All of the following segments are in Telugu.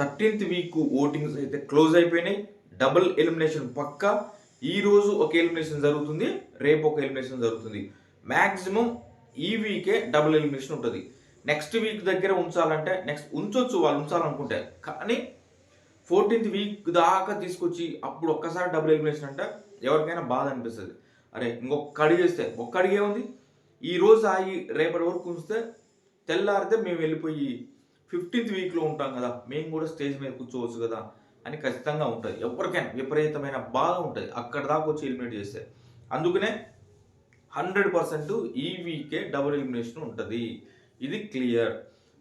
థర్టీన్త్ వీక్ ఓటింగ్స్ అయితే క్లోజ్ అయిపోయినాయి. డబుల్ ఎలిమినేషన్ పక్క. ఈ రోజు ఒక ఎలిమినేషన్ జరుగుతుంది రేపు ఒక ఎలిమినేషన్ జరుగుతుంది. మ్యాక్సిమం ఈ వీకే డబుల్ ఎలిమినేషన్ ఉంటుంది. నెక్స్ట్ వీక్ దగ్గర ఉంచాలంటే నెక్స్ట్ ఉంచొచ్చు వాళ్ళు ఉంచాలనుకుంటే. కానీ ఫోర్టీన్త్ వీక్ దాకా తీసుకొచ్చి అప్పుడు ఒక్కసారి డబుల్ ఎలిమినేషన్ అంటే ఎవరికైనా బాధ అనిపిస్తుంది. అరే ఇంకొక అడిగి వేస్తే ఒక్క అడిగే ఉంది ఈ రోజు ఆగి రేపటి వరకు ఉంచితే తెల్లారితే మేము వెళ్ళిపోయి ఫిఫ్టీన్త్ వీక్లో ఉంటాం కదా మేము కూడా స్టేజ్ మీద కూర్చోవచ్చు కదా అని ఖచ్చితంగా ఉంటుంది. ఎవరికైనా విపరీతమైన బాధ ఉంటుంది. అక్కడ దాకా వచ్చి ఎలిమినేట్ చేస్తే. అందుకనే హండ్రెడ్ పర్సెంట్ ఈ వీకే డబుల్ ఎలిమినేషన్ ఉంటుంది. ఇది క్లియర్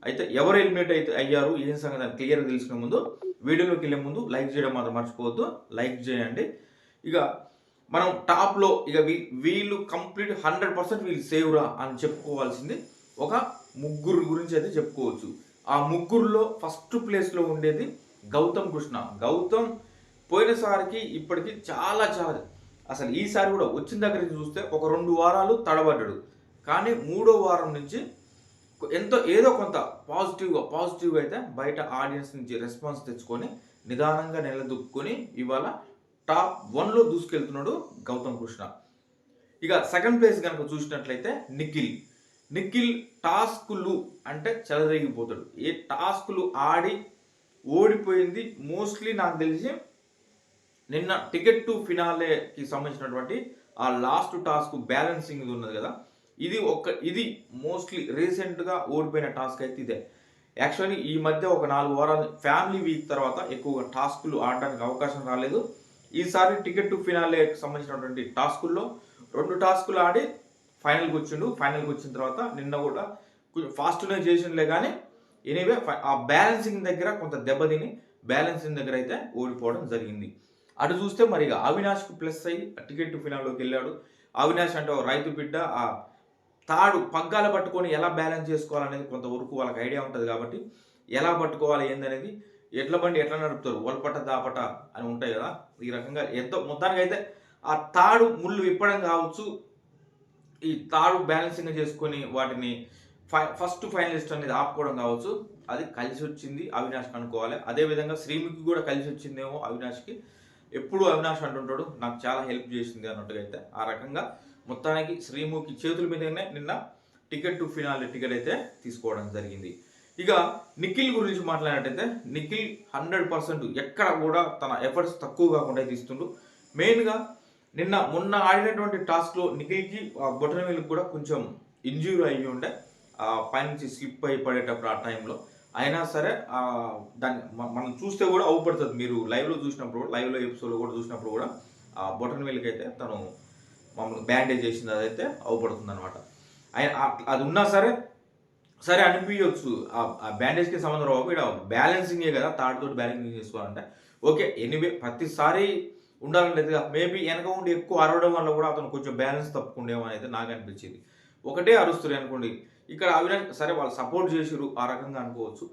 అయితే ఎవరు ఎలిమినేట్ అయితే అయ్యారు ఏం సంగతి అని క్లియర్ తెలుసుకునే ముందు వీడియోలోకి వెళ్ళే ముందు లైక్ చేయడం మాత్రం మర్చిపోవద్దు. లైక్ చేయండి. ఇక మనం టాప్లో ఇక వీ- వీళ్ళు కంప్లీట్ హండ్రెడ్ పర్సెంట్ వీళ్ళు సేవ్రా అని చెప్పుకోవాల్సింది ఒక ముగ్గురు గురించి అయితే చెప్పుకోవచ్చు. ఆ ముగ్గురులో ఫస్ట్ ప్లేస్లో ఉండేది గౌతమ్ కృష్ణ. గౌతమ్ పోయినసారికి ఇప్పటికి చాలా చాలా అసలు ఈసారి కూడా వచ్చిన దగ్గర నుంచి చూస్తే ఒక రెండు వారాలు తడబడ్డాడు. కానీ మూడో వారం నుంచి ఎంతో ఏదో కొంత పాజిటివ్గా పాజిటివ్గా అయితే బయట ఆడియన్స్ నుంచి రెస్పాన్స్ తెచ్చుకొని నిదానంగా నిలదొక్కుని ఇవాళ టాప్ వన్లో దూసుకెళ్తున్నాడు గౌతమ్ కృష్ణ. ఇక సెకండ్ ప్లేస్ కనుక చూసినట్లయితే నిఖిల్. నిఖిల్ టాస్కులు అంటే చెలరేగిపోతాడు. ఏ టాస్కులు ఆడి ఓడిపోయింది మోస్ట్లీ నాకు తెలిసి నిన్న టికెట్ టు ఫినాలేకి సంబంధించినటువంటి ఆ లాస్ట్ టాస్క్ బ్యాలెన్సింగ్ ఇది ఉన్నది కదా. ఇది ఒక ఇది మోస్ట్లీ రీసెంట్గా ఓడిపోయిన టాస్క్ అయితే ఇదే. యాక్చువల్లీ ఈ మధ్య ఒక నాలుగు వారాలు ఫ్యామిలీ వీక్ తర్వాత ఎక్కువగా టాస్కులు ఆడడానికి అవకాశం రాలేదు. ఈసారి టికెట్ టు ఫినాలేకి సంబంధించినటువంటి టాస్కుల్లో రెండు టాస్కులు ఆడి ఫైనల్కి వచ్చిండు. ఫైనల్కి వచ్చిన తర్వాత నిన్న కూడా కొంచెం ఫాస్ట్గానే చేసిండులే కానీ ఎనీవే ఆ బ్యాలెన్సింగ్ దగ్గర కొంత దెబ్బతిని బ్యాలెన్సింగ్ దగ్గర అయితే ఓడిపోవడం జరిగింది. అటు చూస్తే మరి ఇక అవినాష్కు ప్లస్ అయ్యి టికెట్ ఫినాల్లోకి వెళ్ళాడు. అవినాష్ అంటే రైతు బిడ్డ ఆ తాడు పగ్గాల పట్టుకొని ఎలా బ్యాలెన్స్ చేసుకోవాలనేది కొంతవరకు వాళ్ళకి ఐడియా ఉంటుంది కాబట్టి ఎలా పట్టుకోవాలి ఏందనేది ఎట్ల బండి ఎట్లా నడుపుతారు? ఒలపట దాపట అని ఉంటాయి కదా. ఈ రకంగా ఎంతో మొత్తానికి అయితే ఆ తాడు ముళ్ళు విప్పడం కావచ్చు ఈ తాడు బ్యాలెన్సింగ్ చేసుకొని వాటిని ఫై ఫస్ట్ ఫైనలిస్ట్ అనేది ఆపుకోవడం కావచ్చు. అది కలిసి వచ్చింది అవినాష్కి అనుకోవాలి. అదేవిధంగా శ్రీముఖి కూడా కలిసి వచ్చిందేమో అవినాష్కి. ఎప్పుడు అవినాష్ అంటుంటాడు నాకు చాలా హెల్ప్ చేసింది అన్నట్టుగా అయితే. ఆ రకంగా మొత్తానికి శ్రీముఖి చేతుల మీదనే నిన్న టికెట్ టు ఫినాల్ టికెట్ అయితే తీసుకోవడం జరిగింది. ఇక నిఖిల్ గురించి మాట్లాడినట్టయితే నిఖిల్ హండ్రెడ్ పర్సెంట్ ఎక్కడ కూడా తన ఎఫర్ట్స్ తక్కువ కాకుండా తీస్తుండు. మెయిన్గా నిన్న మొన్న ఆడినటువంటి టాస్క్లో నిఖిల్కి బొటన వేలుకి కూడా కొంచెం ఇంజ్యూరీ అయ్యి ఉండే ఆ పైనుంచి స్లిప్ అయి పడేటప్పుడు ఆ టైంలో. అయినా సరే దాన్ని మనం చూస్తే కూడా అవుపడుతుంది మీరు లైవ్లో చూసినప్పుడు లైవ్లో ఎపిసోడ్లో కూడా చూసినప్పుడు కూడా ఆ బొటన్ వేలుకి అయితే తను మమ్మల్ని బ్యాండేజ్ చేసింది. అదైతే అవుపడుతుంది అనమాట అది ఉన్నా సరే సరే అనిపించవచ్చు ఆ బ్యాండేజ్కి సంబంధం రావు. ఇక్కడ బ్యాలెన్సింగే కదా తాడుతోటి బ్యాలెన్సింగ్ చేసుకోవాలంటే. ఓకే ఎనీవే ప్రతిసారి ఉండాలని లేదు మేబీ వెనక ఉండి ఎక్కువ అరవడం వల్ల కూడా అతను కొంచెం బ్యాలెన్స్ తప్పుకుండేమో అనేది నాకు అనిపించింది. ఒకటే అరుస్తుంది అనుకోండి ఇక్కడ అవినాష్ సరే వాళ్ళు సపోర్ట్ చేసిరు ఆ రకంగా అనుకోవచ్చు.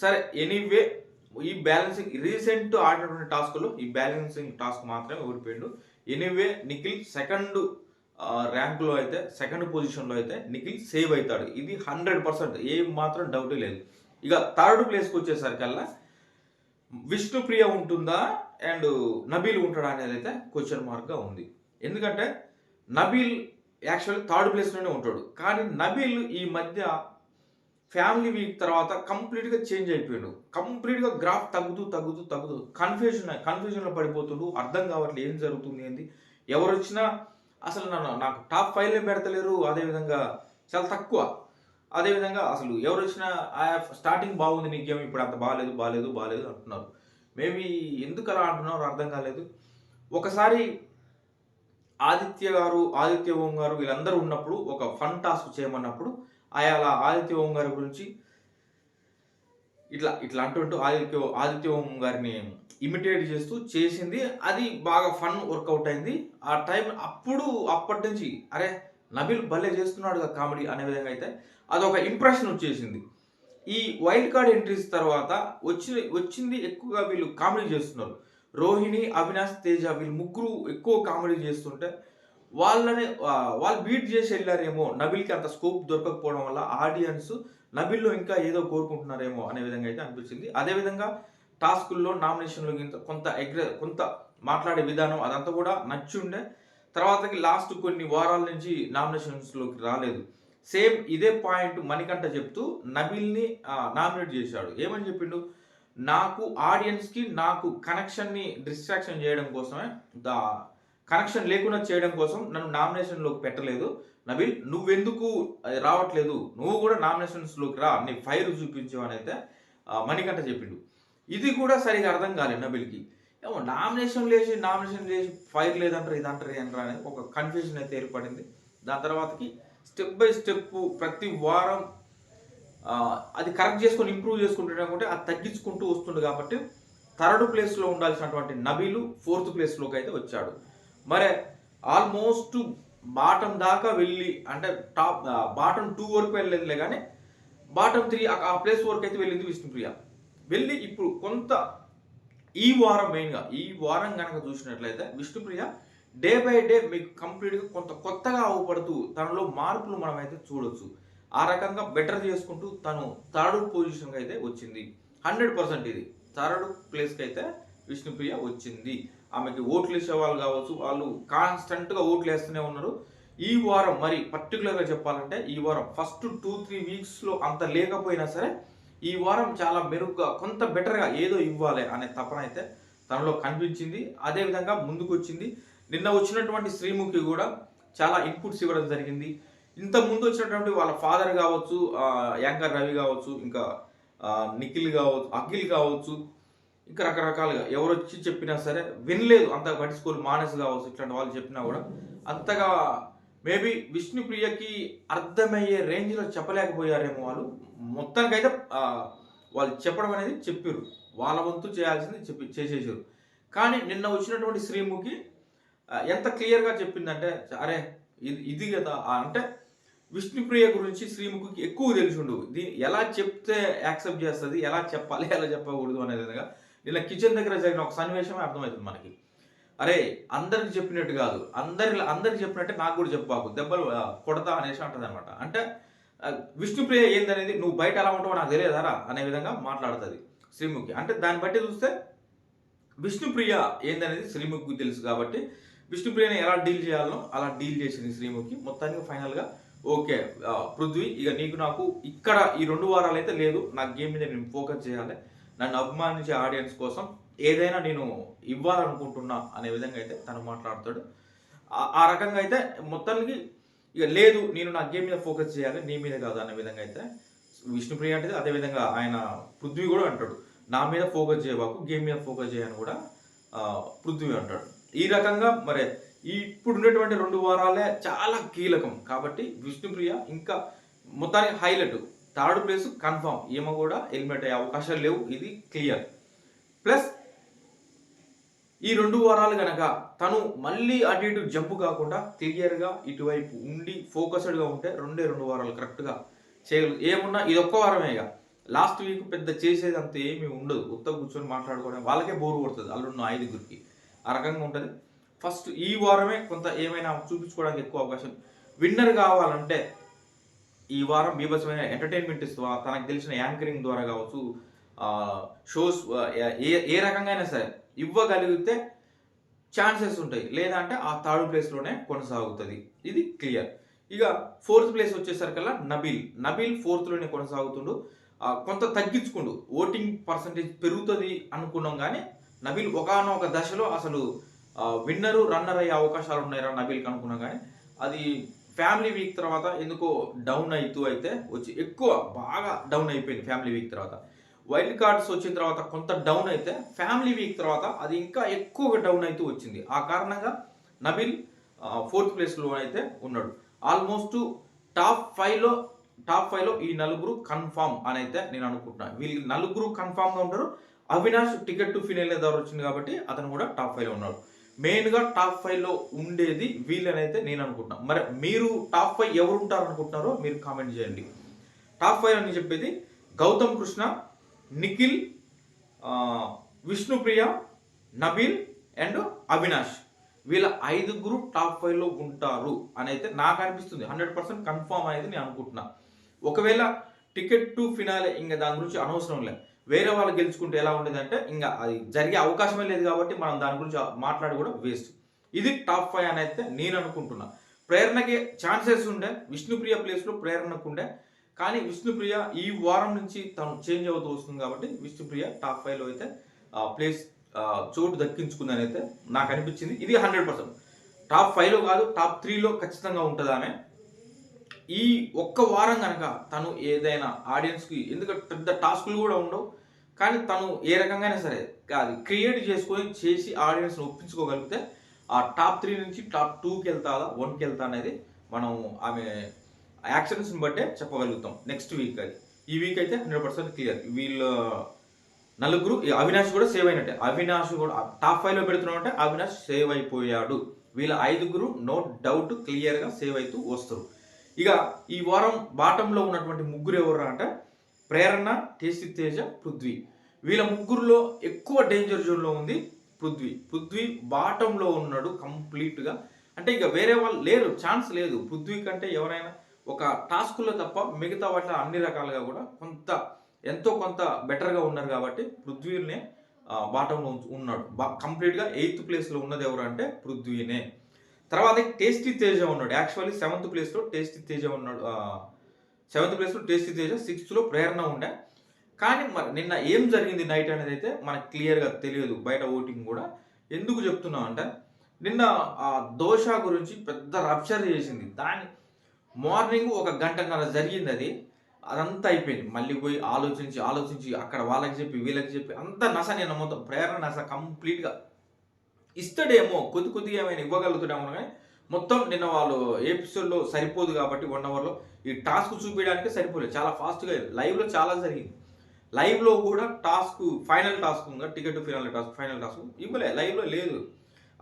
సరే ఎనీవే ఈ బ్యాలెన్సింగ్ రీసెంట్ ఆడినటువంటి టాస్క్లో ఈ బ్యాలెన్సింగ్ టాస్క్ మాత్రమే ఓడిపోయిండు. ఎనీవే నిఖిల్ సెకండ్ ర్యాంకులో అయితే సెకండ్ పొజిషన్లో అయితే నిఖిల్ సేవ్ అవుతాడు ఇది హండ్రెడ్ పర్సెంట్ ఏం మాత్రం డౌటే లేదు. ఇక థర్డ్ ప్లేస్కి వచ్చేసరికల్లా విష్ణుప్రియ ఉంటుందా? అండ్ నబీల్ ఉంటాడా అనేది అయితే క్వశ్చన్ మార్క్గా ఉంది. ఎందుకంటే నబీల్ యాక్చువల్లీ థర్డ్ ప్లేస్లోనే ఉంటాడు. కానీ నబీల్ ఈ మధ్య ఫ్యామిలీ వీక్ తర్వాత కంప్లీట్గా చేంజ్ అయిపోయాడు. కంప్లీట్గా గ్రాఫ్ తగ్గుతూ తగ్గుతూ తగ్గుతూ కన్ఫ్యూజన్ కన్ఫ్యూజన్లో పడిపోతుండు. అర్థం కావట్లేదు ఏం జరుగుతుంది ఏంది? ఎవరు వచ్చినా అసలు నన్ను నాకు టాప్ ఫైవ్లో పెడతలేరు. అదేవిధంగా చాలా తక్కువ. అదేవిధంగా అసలు ఎవరు వచ్చినా స్టార్టింగ్ బాగుంది నీ గేమ్ ఇప్పుడు అంత బాగాలేదు బాగాలేదు బాగాలేదు అంటున్నారు. మేబీ ఎందుకు అలా అంటున్నారో అర్థం కాలేదు. ఒకసారి ఆదిత్య గారు ఆదిత్య ఓం గారు వీళ్ళందరూ ఉన్నప్పుడు ఒక ఫన్ టాస్క్ చేయమన్నప్పుడు ఆయా ఆదిత్య ఓం గారి గురించి ఇట్లా ఇట్లా అంటుంటూ ఆదిత్య ఆదిత్య ఓం గారిని ఇమిటేట్ చేస్తూ చేసింది. అది బాగా ఫన్ వర్కౌట్ అయింది. ఆ టైం అప్పుడు అప్పటి నుంచి అరే నబిల్ భలే చేస్తున్నాడు కామెడీ అనే విధంగా అయితే అదొక ఇంప్రెషన్ వచ్చేసింది. ఈ వైల్డ్ కార్డ్ ఎంట్రీస్ తర్వాత వచ్చి వచ్చింది ఎక్కువగా వీళ్ళు కామెడీ చేస్తున్నారు. రోహిణి అవినాష్ తేజ వీళ్ళు ముగ్గురు ఎక్కువ కామెడీ చేస్తుంటే వాళ్ళని వాళ్ళు బీట్ చేసి వెళ్ళారేమో నబిల్కి అంత స్కోప్ దొరకకపోవడం వల్ల ఆడియన్స్ నబిల్లో ఇంకా ఏదో కోరుకుంటున్నారేమో అనే విధంగా అయితే అనిపించింది. అదేవిధంగా టాస్కుల్లో నామినేషన్లో ఇంత కొంత ఎగ్ర కొంత మాట్లాడే విధానం అదంతా కూడా నచ్చి ఉండే తర్వాతకి లాస్ట్ కొన్ని వారాల నుంచి నామినేషన్స్లోకి రాలేదు. సేమ్ ఇదే పాయింట్ మణికంఠ చెప్తూ నబిల్ని నామినేట్ చేశాడు. ఏమని చెప్పిండు? నాకు ఆడియన్స్కి నాకు కనెక్షన్ని డిస్ట్రాక్షన్ చేయడం కోసమే దా కనెక్షన్ లేకుండా చేయడం కోసం నన్ను నామినేషన్లోకి పెట్టలేదు. నబిల్ నువ్వెందుకు అది రావట్లేదు? నువ్వు కూడా నామినేషన్స్లోకి రా నీ ఫైర్ చూపించావు అని అయితే మణికంఠ చెప్పిండు. ఇది కూడా సరిగా అర్థం కాలేదు నబిల్కి. ఏమో నామినేషన్ లేచి నామినేషన్ చేసి ఫైర్ లేదంటారు ఇదంటారు అంటారు అనేది ఒక కన్ఫ్యూజన్ అయితే ఏర్పడింది. దాని తర్వాతకి స్టెప్ బై స్టెప్ ప్రతి వారం అది కరెక్ట్ చేసుకొని ఇంప్రూవ్ చేసుకుంటుంటే అనుకుంటే అది తగ్గించుకుంటూ వస్తుంది కాబట్టి థర్డ్ ప్లేస్లో ఉండాల్సినటువంటి నబీలు ఫోర్త్ ప్లేస్లోకి అయితే వచ్చాడు. మరి ఆల్మోస్ట్ బాటం దాకా వెళ్ళి అంటే టాప్ బాటం టూ వరకు వెళ్ళలేదులే కానీ బాటం త్రీ ఆ ప్లేస్ వరకు అయితే వెళ్ళింది విష్ణుప్రియ. వెళ్ళి ఇప్పుడు కొంత ఈ వారం మెయిన్గా ఈ వారం కనుక చూసినట్లయితే విష్ణుప్రియ డే బై డే మీకు కంప్లీట్గా కొంత కొత్తగా అవపడుతూ తనలో మార్పులు మనమైతే చూడొచ్చు. ఆ రకంగా బెటర్ చేసుకుంటూ తను థర్డ్ పొజిషన్కి అయితే వచ్చింది. హండ్రెడ్ పర్సెంట్ ఇది. థర్డ్ ప్లేస్కి అయితే విష్ణుప్రియ వచ్చింది. ఆమెకి ఓట్లు వేసే వాళ్ళు కావచ్చు వాళ్ళు కాన్స్టెంట్గా ఓట్లు వేస్తూనే ఉన్నారు. ఈ వారం మరి పర్టికులర్గా చెప్పాలంటే ఈ వారం ఫస్ట్ టూ త్రీ వీక్స్లో అంత లేకపోయినా సరే ఈ వారం చాలా మెరుగ్గా కొంత బెటర్గా ఏదో ఇవ్వాలి అనే తపన అయితే తనలో కనిపించింది. అదేవిధంగా ముందుకు వచ్చింది నిన్న వచ్చినటువంటి శ్రీముఖి కూడా చాలా ఇన్పుట్స్ ఇవ్వడం జరిగింది. ఇంత ముందు వచ్చినటువంటి వాళ్ళ ఫాదర్ కావచ్చు యాంకర్ రవి కావచ్చు ఇంకా నిఖిల్ కావచ్చు అఖిల్ కావచ్చు ఇంకా రకరకాలుగా ఎవరు వచ్చి చెప్పినా సరే వినలేదు. అంత పట్టించుకోలు మానస్ కావచ్చు ఇట్లాంటి వాళ్ళు చెప్పినా కూడా అంతగా మేబీ విష్ణుప్రియకి అర్థమయ్యే రేంజ్లో చెప్పలేకపోయారేమో వాళ్ళు. మొత్తానికైతే వాళ్ళు చెప్పడం అనేది చెప్పారు వాళ్ళ వంతు చేయాల్సింది చెప్పి చేసేసారు. కానీ నిన్న వచ్చినటువంటి శ్రీముఖి ఎంత క్లియర్గా చెప్పిందంటే అరే ఇది ఇది కదా అంటే విష్ణుప్రియ గురించి శ్రీముఖికి ఎక్కువ తెలిసిండు దీన్ని ఎలా చెప్తే యాక్సెప్ట్ చేస్తుంది ఎలా చెప్పాలి ఎలా చెప్పకూడదు అనే విధంగా ఇలా కిచెన్ దగ్గర జరిగిన ఒక సన్నివేశమే అర్థమవుతుంది మనకి. అరే అందరికి చెప్పినట్టు కాదు. అందరి అందరికి చెప్పినట్టే నాకు కూడా చెప్పాకు దెబ్బలు కొడతా అనేసి అంటది అనమాట అంటే విష్ణుప్రియ ఏందనేది నువ్వు బయట ఎలా ఉంటావో నాకు తెలియదారా అనే విధంగా మాట్లాడుతుంది శ్రీముఖి. అంటే దాన్ని బట్టి చూస్తే విష్ణుప్రియ ఏందనేది శ్రీముఖికి తెలుసు కాబట్టి విష్ణుప్రియని ఎలా డీల్ చేయాలనో అలా డీల్ చేసింది శ్రీముఖి. మొత్తానికి ఫైనల్గా ఓకే పృథ్వీ ఇక నీకు నాకు ఇక్కడ ఈ రెండు వారాలు అయితే లేదు. నా గేమ్ మీద నేను ఫోకస్ చేయాలి. నన్ను అభిమానించే ఆడియన్స్ కోసం ఏదైనా నేను ఇవ్వాలనుకుంటున్నా అనే విధంగా అయితే తను మాట్లాడతాడు. ఆ- రకంగా అయితే మొత్తానికి ఇక లేదు నేను నా గేమ్ మీద ఫోకస్ చేయాలి నీ మీద కాదు అనే విధంగా అయితే విష్ణుప్రియ అంటే అదే విధంగా ఆయన పృథ్వీ కూడా అంటాడు. నా మీద ఫోకస్ చేయబాకు గేమ్ మీద ఫోకస్ చేయని కూడా పృథ్వీ అంటాడు. ఈ రకంగా మరి ఈ ఇప్పుడు ఉండేటువంటి రెండు వారాలే చాలా కీలకం. కాబట్టి విష్ణుప్రియ ఇంకా మొత్తానికి హైలైట్. Third place confirm. ఈమె కూడా ఎలిమినేట్ అయ్యే అవకాశాలు లేవు. ఇది క్లియర్. ప్లస్ ఈ రెండు వారాలు గనక తను మళ్ళీ అటు ఇటు జంప్ కాకుండా క్లియర్గా ఇటువైపు ఉండి ఫోకస్డ్గా ఉంటే రెండే రెండు వారాలు కరెక్ట్గా చేయగలరు ఏమున్నా ఇది ఒక్క వారమే ఇక. లాస్ట్ వీక్ పెద్ద చేసేది అంత ఏమీ ఉండదు. ఉత్త కూర్చొని మాట్లాడుకోవడం వాళ్ళకే బోర్ కొడుతుంది. అల్లున్న ఐదుగురికి. ఆ రకంగా ఉంటుంది. ఫస్ట్ ఈ వారమే కొంత ఏమైనా చూపించుకోవడానికి ఎక్కువ అవకాశం. విన్నర్ కావాలంటే ఈ వారం బీభత్సమైన ఎంటర్టైన్మెంట్ ఇస్తా తనకు తెలిసిన యాంకరింగ్ ద్వారా కావచ్చు షోస్ ఏ ఏ రకంగా అయినా సరే ఇవ్వగలిగితే ఛాన్సెస్ ఉంటాయి. లేదంటే ఆ థర్డ్ ప్లేస్లోనే కొనసాగుతుంది. ఇది క్లియర్ ఇక ఫోర్త్ ప్లేస్ వచ్చేసరికల్లా నబీల్. నబీల్ ఫోర్త్లోనే కొనసాగుతుండు. కొంత తగ్గించుకుండు. ఓటింగ్ పర్సంటేజ్ పెరుగుతుంది అనుకున్నాం కానీ నబీల్ ఒకనొక దశలో అసలు విన్నరు రన్నర్ అయ్యే అవకాశాలు ఉన్నాయరా నబీల్కి అనుకున్నా కానీ అది ఫ్యామిలీ వీక్ తర్వాత ఎందుకో డౌన్ అవుతూ అయితే వచ్చి ఎక్కువ బాగా డౌన్ అయిపోయింది ఫ్యామిలీ వీక్ తర్వాత. వైల్డ్ కార్డ్స్ వచ్చిన తర్వాత కొంత డౌన్ అయితే ఫ్యామిలీ వీక్ తర్వాత అది ఇంకా ఎక్కువగా డౌన్ అవుతూ వచ్చింది. ఆ కారణంగా నబీల్ ఫోర్త్ ప్లేస్లో అయితే ఉన్నాడు. ఆల్మోస్ట్ టాప్ ఫైవ్లో టాప్ ఫైవ్లో ఈ నలుగురు కన్ఫామ్ అని అయితే నేను అనుకుంటున్నాను వీళ్ళు నలుగురు కన్ఫామ్గా ఉంటారు. అవినాష్ టికెట్ టు ఫినల్ ద్వారా వచ్చింది కాబట్టి అతను కూడా టాప్ ఫైవ్లో ఉన్నాడు. మెయిన్గా టాప్ ఫైవ్లో ఉండేది వీళ్ళనైతే నేను అనుకుంటున్నాను మరి మీరు టాప్ ఫైవ్ ఎవరు ఉంటారు అనుకుంటున్నారో మీరు కామెంట్ చేయండి. టాప్ ఫైవ్ అని చెప్పేది గౌతమ్ కృష్ణ నిఖిల్ విష్ణుప్రియ నబీల్ అండ్ అవినాష్. వీళ్ళ ఐదుగురు టాప్ ఫైవ్లో ఉంటారు అని అయితే నాకు అనిపిస్తుంది. హండ్రెడ్ పర్సెంట్ కన్ఫామ్ అనేది నేను అనుకుంటున్నా. ఒకవేళ టికెట్ టు ఫినాలే ఇంకా దాని గురించి అనవసరం లేదు వేరే వాళ్ళు గెలుచుకుంటే ఎలా ఉండేదంటే ఇంకా అది జరిగే అవకాశమే లేదు కాబట్టి మనం దాని గురించి మాట్లాడి కూడా వేస్ట్ ఇది టాప్ ఫైవ్ అని అయితే నేను అనుకుంటున్నా. ప్రేరణకి ఛాన్సెస్ ఉండే విష్ణుప్రియ ప్లేస్లో ప్రేరణకు ఉండే. కానీ విష్ణుప్రియ ఈ వారం నుంచి తను చేంజ్ అవుతూ వస్తుంది కాబట్టి విష్ణుప్రియ టాప్ ఫైవ్లో అయితే ప్లేస్ చోటు దక్కించుకుందని అయితే నాకు అనిపించింది. ఇది హండ్రెడ్ పర్సెంట్ టాప్ ఫైవ్లో కాదు టాప్ త్రీలో ఖచ్చితంగా ఉంటుంది ఆమె ఈ ఒక్క వారం కనుక తను ఏదైనా ఆడియన్స్కి ఎందుకంటే పెద్ద టాస్కులు కూడా ఉండవు కానీ తను ఏ రకంగానే సరే అది క్రియేట్ చేసుకొని చేసి ఆడియన్స్ని ఒప్పించుకోగలిగితే ఆ టాప్ త్రీ నుంచి టాప్ టూకి వెళ్తాదా వన్కి వెళ్తా అనేది మనం ఆమె యాక్షన్స్ని బట్టే చెప్పగలుగుతాం నెక్స్ట్ వీక్ అది. ఈ వీక్ అయితే హండ్రెడ్ పర్సెంట్ క్లియర్ వీళ్ళ నలుగురు అవినాష్ కూడా సేవ్ అయినట్టే. అవినాష్ కూడా టాప్ ఫైవ్లో పెడుతున్నామంటే అవినాష్ సేవ్ అయిపోయాడు. వీళ్ళ ఐదుగురు నో డౌట్ క్లియర్గా సేవ్ అవుతూ వస్తారు. ఇక ఈ వారం బాటంలో ఉన్నటువంటి ముగ్గురు ఎవరు అంటే? ప్రేరణ టేస్టి తేజ పృథ్వీ. వీళ్ళ ముగ్గురులో ఎక్కువ డేంజర్ జోన్లో ఉంది పృథ్వీ. పృథ్వీ బాటంలో ఉన్నాడు కంప్లీట్గా. అంటే ఇక వేరే వాళ్ళు లేరు ఛాన్స్ లేదు. పృథ్వీ కంటే ఎవరైనా ఒక టాస్కుల్లో తప్ప మిగతా వాటిలో అన్ని రకాలుగా కూడా కొంత ఎంతో కొంత బెటర్గా ఉన్నారు కాబట్టి పృథ్వీనే బాటంలో ఉన్నాడు. బా కంప్లీట్గా ఎయిత్ ప్లేస్లో ఉన్నది ఎవరు అంటే పృథ్వీనే. తర్వాత టేస్టీ తేజ ఉన్నాడు. యాక్చువల్లీ సెవెంత్ ప్లేస్లో టేస్టీ తేజ ఉన్నాడు. సెవెంత్ ప్లేస్లో టేస్టీ తేజ సిక్స్త్లో ప్రేరణ ఉండే. కానీ మరి నిన్న ఏం జరిగింది నైట్ అనేది అయితే మనకు క్లియర్గా తెలియదు. బయట ఓటింగ్ కూడా. ఎందుకు చెప్తున్నాం అంటే నిన్న ఆ దోష గురించి పెద్ద రప్చర్ చేసింది. దాని మార్నింగ్ ఒక గంటన్నర జరిగింది అది. అదంతా అయిపోయింది. మళ్ళీ పోయి ఆలోచించి ఆలోచించి అక్కడ వాళ్ళకి చెప్పి వీళ్ళకి చెప్పి అంత నస నేను మొత్తం ప్రేరణ నస కంప్లీట్గా ఇస్తాడేమో కొద్ది కొద్దిగా ఏమైనా ఇవ్వగలుగుతాడేమో కానీ మొత్తం నిన్న వాళ్ళు ఎపిసోడ్లో సరిపోదు కాబట్టి వన్ అవర్లో ఈ టాస్క్ చూపించడానికి సరిపోలేదు. చాలా ఫాస్ట్గా లైవ్లో చాలా జరిగింది. లైవ్లో కూడా టాస్క్ ఫైనల్ టాస్క్ ఉందా? Ticket final task final task ఇవ్వలే. లైవ్లో లేదు.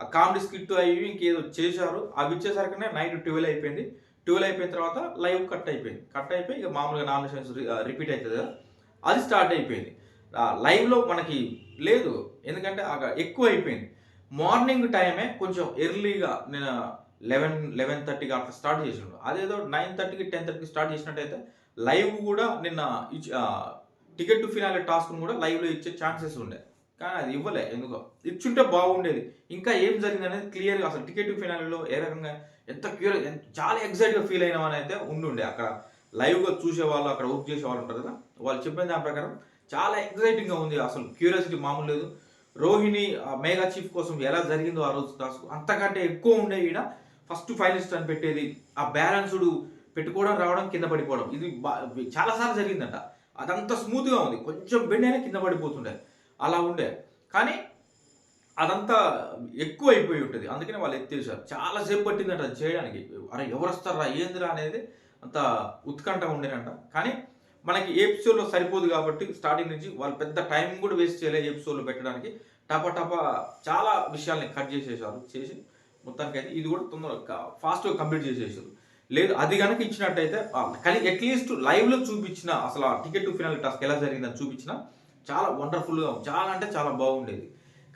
ఆ కామెడీ స్కిట్ అవి ఇంకేదో చేశారు. అవి ఇచ్చేసరికనే నైట్ ట్వెల్వ్ అయిపోయింది. ట్వెల్వ్ అయిపోయిన తర్వాత లైవ్ కట్ అయిపోయింది. కట్ అయిపోయి ఇక మామూలుగా నామినేషన్స్ రిపీట్ అవుతుంది కదా. అది స్టార్ట్ అయిపోయింది. లైవ్లో మనకి లేదు. ఎందుకంటే ఎక్కువ అయిపోయింది. మార్నింగ్ టైమే కొంచెం ఎర్లీగా నేను లెవెన్ లెవెన్ థర్టీకి అట్లా స్టార్ట్ చేసినాడు అదేదో నైన్ థర్టీకి టెన్ థర్టీకి స్టార్ట్ చేసినట్టయితే లైవ్ కూడా నిన్న టికెట్ టు ఫినాలే టాస్క్ను కూడా లైవ్లో ఇచ్చే ఛాన్సెస్ ఉండే. కానీ అది ఇవ్వలే ఎందుకో. ఇచ్చుంటే బాగుండేది. ఇంకా ఏం జరిగింది అనేది క్లియర్గా అసలు టికెట్ టు ఫినాలలో ఏ రకంగా ఎంత క్యూర్ చాలా ఎగ్జైట్గా ఫీల్ అయినామని అయితే ఉండుండే. అక్కడ లైవ్గా చూసే వాళ్ళు అక్కడ వర్క్ చేసే వాళ్ళు ఉంటారు కదా వాళ్ళు చెప్పిన దాని ప్రకారం చాలా ఎగ్జైటింగ్గా ఉంది. అసలు క్యూరియాసిటీ మామూలు లేదు. రోహిణి మేఘా చీఫ్ కోసం ఎలా జరిగిందో ఆ రోజు టాస్క్ అంతకంటే ఎక్కువ ఉండే ఈడ ఫస్ట్ ఫైనలిస్ట్ అని పెట్టేది. ఆ బ్యాలెన్స్డ్ పెట్టుకోవడం రావడం కింద పడిపోవడం. ఇది చాలాసార్లు జరిగిందంట. అదంతా స్మూత్గా ఉంది. కొంచెం బెండైనా కింద పడిపోతుండే. అలా ఉండే. కానీ అదంతా ఎక్కువ అయిపోయి ఉంటుంది. అందుకనే వాళ్ళు ఎత్తేసారు చాలాసేపు పట్టిందంట అది చేయడానికి. అరే ఎవరు వస్తారా? ఏందిరా అనేది అంత ఉత్కంఠ ఉండేనంట. కానీ మనకి ఎపిసోడ్లో సరిపోదు కాబట్టి స్టార్టింగ్ నుంచి వాళ్ళు పెద్ద టైం కూడా వేస్ట్ చేయలేదు ఎపిసోడ్లో పెట్టడానికి. టపా టపా చాలా విషయాల్ని కట్ చేసేసారు చేసి మొత్తానికి అయితే ఇది కూడా తొందరగా ఫాస్ట్గా కంప్లీట్ చేసేసారు. లేదు అది కనుక ఇచ్చినట్టయితే కానీ అట్లీస్ట్ లైవ్లో చూపించిన అసలు ఆ టికెట్ టు ఫినాల్ టాస్క్ ఎలా జరిగిందని చూపించిన చాలా వండర్ఫుల్గా చాలా అంటే చాలా బాగుండేది.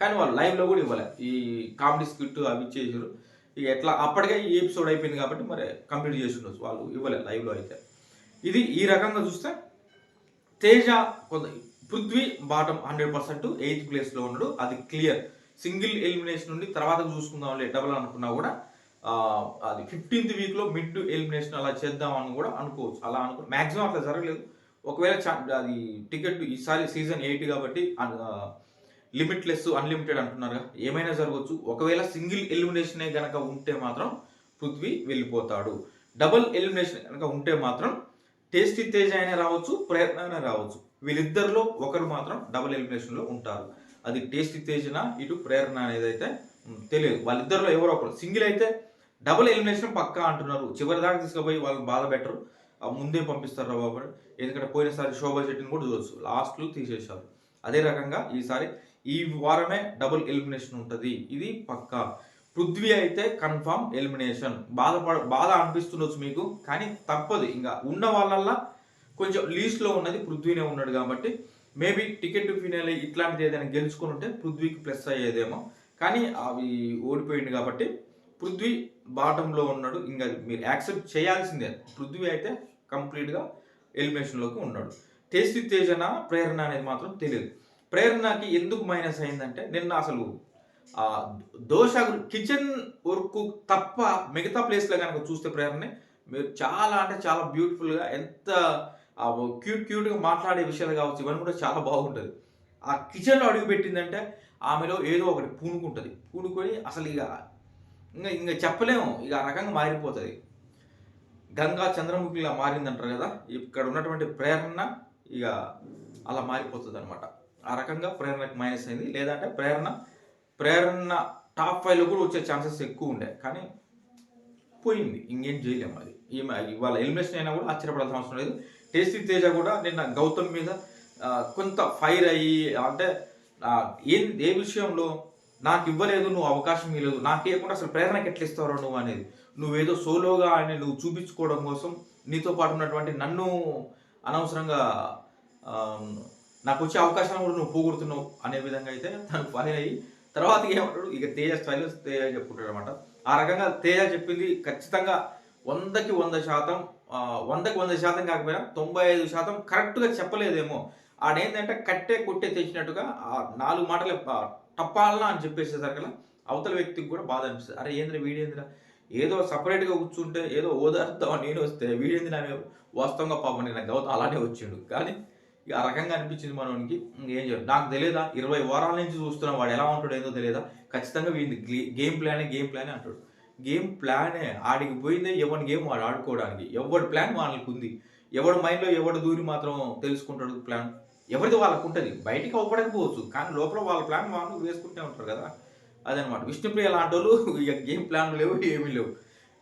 కానీ వాళ్ళు లైవ్లో కూడా ఇవ్వలే. ఈ కామెడీ స్క్రిప్ట్ అవి ఇచ్చేసారు ఇక ఎట్లా అప్పటికే ఈ ఎపిసోడ్ అయిపోయింది కాబట్టి మరి కంప్లీట్ చేసి ఉండొచ్చు వాళ్ళు ఇవ్వలే లైవ్లో అయితే. ఇది ఈ రకంగా చూస్తే తేజ కొంత Prithvi bottom hundred percent eighth ప్లేస్లో ఉన్నాడు. అది క్లియర్. సింగిల్ ఎలిమినేషన్ నుండి తర్వాత చూసుకుందాం డబల్ అనుకున్నా కూడా అది ఫిఫ్టీన్త్ వీక్లో మిడ్ ఎలిమినేషన్ అలా చేద్దామని కూడా అనుకోవచ్చు. అలా అనుకో మ్యాక్సిమం అట్లా జరగలేదు. ఒకవేళ అది టికెట్ ఈసారి సీజన్ ఎయిట్ కాబట్టి లిమిట్లెస్ అన్లిమిటెడ్ అంటున్నారు ఏమైనా జరగవచ్చు. ఒకవేళ సింగిల్ ఎలిమినేషనే కనుక ఉంటే మాత్రం పృథ్వీ వెళ్ళిపోతాడు. డబుల్ ఎలిమినేషన్ కనుక ఉంటే మాత్రం టేస్టీ తేజ్ అయినా రావచ్చు ప్రయత్న అయినా రావచ్చు. వీళ్ళిద్దరిలో ఒకరు మాత్రం డబుల్ ఎలిమినేషన్లో ఉంటారు. అది టేస్టీ తేజన ఇటు ప్రేరణ అనేది అయితే తెలియదు. వాళ్ళిద్దరిలో ఎవరో ఒకరు. సింగిల్ అయితే డబుల్ ఎలిమినేషన్ పక్కా అంటున్నారు. చివరి దాకా తీసుకుపోయి వాళ్ళని బాధ పెట్టరు. ముందే పంపిస్తారు బాబు ఎందుకంటే పోయినసారి శోభా శెట్టిని కూడా చూడొచ్చు. లాస్ట్లో తీసేశారు. అదే రకంగా ఈసారి ఈ వారమే డబుల్ ఎలిమినేషన్ ఉంటుంది. ఇది పక్కా. పృథ్వీ అయితే కన్ఫామ్ ఎలిమినేషన్. బాధపడ బాధ అనిపిస్తుండొచ్చు మీకు కానీ తప్పదు. ఇంకా ఉన్న వాళ్ళల్లా కొంచెం లీస్ట్లో ఉన్నది పృథ్వీనే ఉన్నాడు కాబట్టి మేబీ టికెట్ ఫినాల్ ఇట్లాంటిది ఏదైనా గెలుచుకుని ఉంటే పృథ్వీకి ప్లస్ అయ్యేదేమో. కానీ అవి ఓడిపోయింది కాబట్టి పృథ్వీ బాటంలో ఉన్నాడు. ఇంకా మీరు యాక్సెప్ట్ చేయాల్సిందే. పృథ్వీ అయితే కంప్లీట్గా ఎలిమినేషన్లోకి ఉన్నాడు. టేస్టీ తేజన ప్రేరణ అనేది మాత్రం తెలియదు ప్రేరణకి ఎందుకు మైనస్ అయిందంటే నిన్న అసలు దోశ కిచెన్ వర్క్ తప్ప మిగతా ప్లేస్లో కనుక చూస్తే ప్రేరణని మీరు చాలా అంటే చాలా బ్యూటిఫుల్గా ఎంత క్యూట్ క్యూట్గా మాట్లాడే విషయాలు కావచ్చు ఇవన్నీ కూడా చాలా బాగుంటుంది. ఆ కిచెన్లో అడుగు పెట్టిందంటే ఆమెలో ఏదో ఒకటి పూనుకుంటుంది. పూనుకొని అసలు ఇక ఇంకా ఇంకా చెప్పలేము ఇక ఆ రకంగా మారిపోతుంది. గంగా చంద్రముఖిలా మారిందంటారు కదా ఇక్కడ ఉన్నటువంటి ప్రేరణ ఇక అలా మారిపోతుంది అనమాట ఆ రకంగా ప్రేరణకు మైనస్ అయింది లేదంటే ప్రేరణ ప్రేరణ టాప్ ఫైవ్లో కూడా వచ్చే ఛాన్సెస్ ఎక్కువ ఉండే కానీ పోయింది. ఇంకేం చేయలేము అది. ఈమె ఇవాళ ఎలిమినేషన్ అయినా కూడా ఆశ్చర్యపడాల్సిన అవసరం లేదు. టేస్టీ తేజ కూడా నిన్న గౌతమ్ మీద కొంత ఫైర్ అయ్యి అంటే ఏ ఏం ఏ విషయంలో నాకు ఇవ్వలేదు నువ్వు అవకాశం ఇవ్వలేదు నాకు ఇవ్వకుండా అసలు ప్రేరణకి ఎట్లా ఇస్తావు నువ్వు అనేది. నువ్వేదో సోలోగా అని నువ్వు చూపించుకోవడం కోసం నీతో పాటు ఉన్నటువంటి నన్ను అనవసరంగా నాకు వచ్చే అవకాశాలను కూడా నువ్వు పోగొడుతున్నావు అనే విధంగా అయితే తను ఫైర్ అయ్యి తర్వాత ఏమంటాడు? ఇక తేజ స్టైల్ తేజ చెప్పుకుంటాడు అనమాట ఆ రకంగా తేజ చెప్పింది ఖచ్చితంగా వందకి వంద శాతం వందకి వంద శాతం కాకపోయినా తొంభై ఐదు శాతం కరెక్ట్గా చెప్పలేదేమో. ఆడేంటంటే కట్టే కొట్టే తెచ్చినట్టుగా ఆ నాలుగు మాటలు టప్పాలనా అని చెప్పేసేసరికి అవతల వ్యక్తికి కూడా బాధ అనిపిస్తుంది. అరే ఏంద్ర వీడేంద్ర? ఏదో సపరేట్గా కూర్చుంటే ఏదో ఓదార్థం నేను వస్తే వీడేంద్ర వాస్తవంగా పాపం నేను గౌతమ్ అలానే వచ్చిండు. కానీ ఇక ఆ రకంగా అనిపించింది మనోనికి. ఇంకేం చేయాలి నాకు తెలియదా ఇరవై వారాల నుంచి చూస్తున్నా వాడు ఎలా ఉంటాడో ఏదో తెలియదా ఖచ్చితంగా వీడి గేమ్ ప్లానే గేమ్ ప్లానే అంటాడు. గేమ్ ప్లానే ఆడికి పోయిందే ఎవరి గేమ్ వాడు ఆడుకోవడానికి. ఎవరి ప్లాన్ వాళ్ళకి ఉంది. ఎవడి మైండ్లో ఎవడు దూరి మాత్రం తెలుసుకుంటాడు ప్లాన్. ఎవరిది వాళ్ళకు ఉంటుంది. బయటికి అవ్వడకపోవచ్చు కానీ లోపల వాళ్ళ ప్లాన్ వాళ్ళు వేసుకుంటూ ఉంటారు కదా. అదనమాట. విష్ణుప్రియ లాంటి వాళ్ళు ఇక గేమ్ ప్లాన్ లేవు ఏమీ లేవు.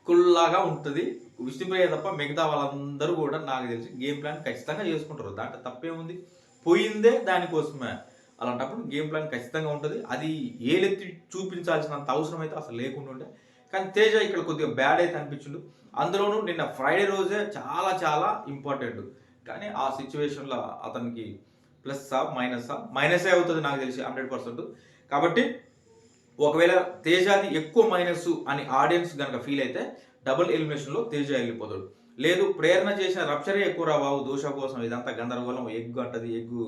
కుల్లాగా ఉంటుంది. విష్ణుప్రియ తప్ప మిగతా వాళ్ళందరూ కూడా నాకు తెలిసి గేమ్ ప్లాన్ ఖచ్చితంగా చేసుకుంటారు. దాంట్లో తప్పేముంది? పోయిందే దానికోసమే. అలాంటప్పుడు గేమ్ ప్లాన్ ఖచ్చితంగా ఉంటుంది. అది ఏలెత్తి చూపించాల్సినంత అవసరం అయితే అసలు లేకుండా ఉండే. కానీ తేజ ఇక్కడ కొద్దిగా బ్యాడ్ అయితే అనిపించిండు. అందులోనూ నిన్న ఫ్రైడే రోజే చాలా చాలా ఇంపార్టెంట్ కానీ ఆ సిచ్యువేషన్లో అతనికి ప్లస్సా మైనసా మైనసే అవుతుంది నాకు తెలిసి హండ్రెడ్ పర్సెంట్ కాబట్టి ఒకవేళ తేజాది ఎక్కువ మైనస్ అని ఆడియన్స్ కనుక ఫీల్ అయితే డబుల్ ఎలిమినేషన్లో తేజ వెళ్ళిపోతాడు లేదు ప్రేరణ చేసిన రప్చరే ఎక్కువ రా బాబు దోష కోసం ఇదంతా గందరగోళం ఎగ్గు అంటది ఎగ్గు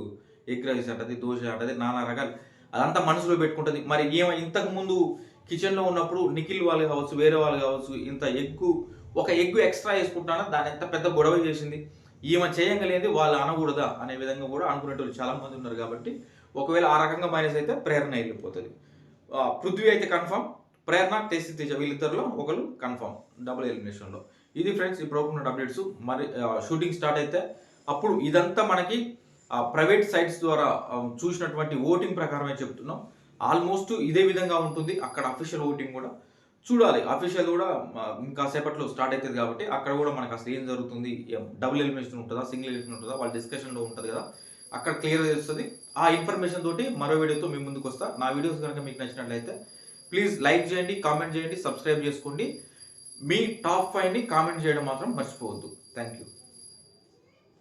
ఎగ్ రైస్ అంటది దోశ అంటది నానా రకాలు. అదంతా మనసులో పెట్టుకుంటుంది. మరి ఏమో ఇంతకు ముందు కిచెన్లో ఉన్నప్పుడు నిఖిల్ వాళ్ళు కావచ్చు వేరే వాళ్ళు కావచ్చు ఇంత ఎగ్గు ఒక ఎగ్గు ఎక్స్ట్రా వేసుకుంటానో? దాని ఎంత పెద్ద గొడవ చేసింది? ఈమె చేయగలిగింది వాళ్ళు అనకూడదా? అనే విధంగా కూడా అనుకునేటోళ్ళు చాలా మంది ఉన్నారు కాబట్టి ఒకవేళ ఆ రకంగా మైనస్ అయితే ప్రేరణ వెళ్ళిపోతుంది. పృథ్వీ అయితే కన్ఫామ్ ప్రేరణ టెస్ట్ తేజ వీళ్ళిద్దరిలో ఒకరు కన్ఫామ్ డబుల్ ఎలిమినేషన్లో ఇది ఫ్రెండ్స్ ఇప్పుడు ఉన్న అప్డేట్స్ మరి షూటింగ్ స్టార్ట్ అయితే అప్పుడు ఇదంతా మనకి ప్రైవేట్ సైట్స్ ద్వారా చూసినటువంటి ఓటింగ్ ప్రకారమే చెప్తున్నాం. ఆల్మోస్ట్ ఇదే విధంగా ఉంటుంది. అక్కడ అఫీషియల్ ఓటింగ్ కూడా చూడాలి. అఫీషియల్ కూడా ఇంకా సేపట్లో స్టార్ట్ అవుతుంది కాబట్టి అక్కడ కూడా మనకు అసలు ఏం జరుగుతుంది? డబుల్ ఎలిమినేషన్ ఉంటుందా? సింగిల్ ఎలిమినేషన్ ఉంటుందా? వాళ్ళ డిస్కషన్లో ఉంటుంది కదా. అక్కడ క్లియర్ చేస్తుంది ఆ ఇన్ఫర్మేషన్ తోటి మరో వీడియోతో మీ ముందుకు వస్తా. నా వీడియోస్ కనుక మీకు నచ్చినట్లయితే ప్లీజ్ లైక్ చేయండి కామెంట్ చేయండి సబ్స్క్రైబ్ చేసుకోండి. మీ టాప్ ఫైవ్ని కామెంట్ చేయడం మాత్రం మర్చిపోవద్దు. Thank you